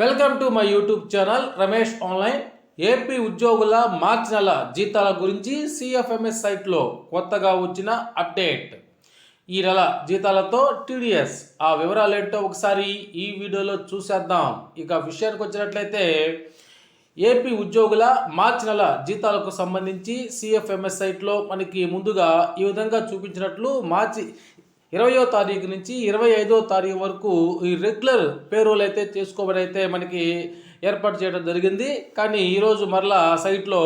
Welcome to my YouTube channel Ramesh online. AP ఉద్యోగుల మార్చి నెల జీతాల గురించి సిఎఫ్ఎంఎస్ సైట్లో కొత్తగా వచ్చిన అప్డేట్. ఈ నెల జీతాలతో టీడీఎస్. ఆ వివరాలు ఏంటో ఒకసారి ఈ వీడియోలో చూసేద్దాం. ఇక విషయానికి వచ్చినట్లయితే ఏపీ ఉద్యోగుల మార్చి నెల జీతాలకు సంబంధించి సిఎఫ్ఎంఎస్ సైట్లో మనకి ముందుగా ఈ విధంగా చూపించినట్లు మార్చి ఇరవయో తారీఖు నుంచి ఇరవై ఐదో తారీఖు వరకు ఈ రెగ్యులర్ పేరోల్ అయితే చేసుకోమని అయితే మనకి ఏర్పాటు చేయడం జరిగింది. కానీ ఈరోజు మరలా సైట్లో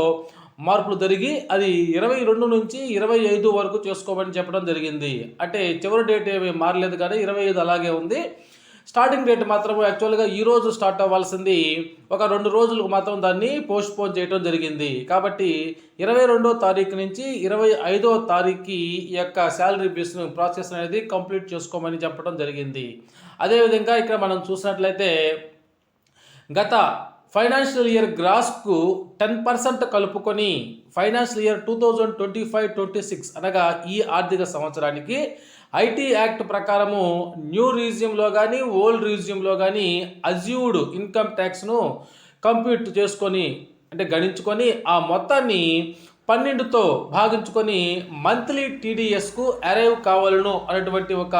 మార్పులు జరిగి అది ఇరవై రెండు నుంచి ఇరవై ఐదు వరకు చేసుకోమని చెప్పడం జరిగింది. అంటే చివరి డేట్ ఏమీ మారలేదు కానీ ఇరవై ఐదు అలాగే ఉంది. స్టార్టింగ్ డేట్ మాత్రం యాక్చువల్గా ఈ రోజు స్టార్ట్ అవ్వాల్సింది ఒక రెండు రోజులకు మాత్రం దాన్ని పోస్ట్ పోన్ చేయడం జరిగింది. కాబట్టి ఇరవై రెండో తారీఖు నుంచి ఇరవై ఐదో తారీఖుకి ఈ యొక్క శాలరీ బేస్ ప్రాసెస్ అనేది కంప్లీట్ చేసుకోమని చెప్పడం జరిగింది. అదేవిధంగా ఇక్కడ మనం చూసినట్లయితే గత ఫైనాన్షియల్ ఇయర్ గ్రాస్కు టెన్ పర్సెంట్ కలుపుకొని financial year two thousand twenty five twenty six అనగా ఈ ఆర్థిక సంవత్సరానికి ఐటీ యాక్ట్ ప్రకారము న్యూ రీజియంలో కానీ ఓల్డ్ రీజియంలో కానీ అజ్యూడ్ ఇన్కమ్ ట్యాక్స్ను కంప్యూట్ చేసుకొని అంటే గణించుకొని ఆ మొత్తాన్ని పన్నెండుతో భాగించుకొని మంత్లీ టీడీఎస్కు అరైవ్ కావాలను అనేటువంటి ఒక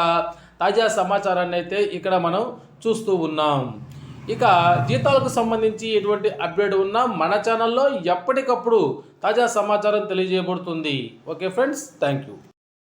తాజా సమాచారాన్ని అయితే ఇక్కడ మనం చూస్తూ ఉన్నాం. ఇక జీతాలకు సంబంధించి ఎటువంటి అప్డేట్ ఉన్నా మన ఛానల్లో ఎప్పటికప్పుడు తాజా సమాచారం తెలియజేయబడుతుంది. Okay friends thank you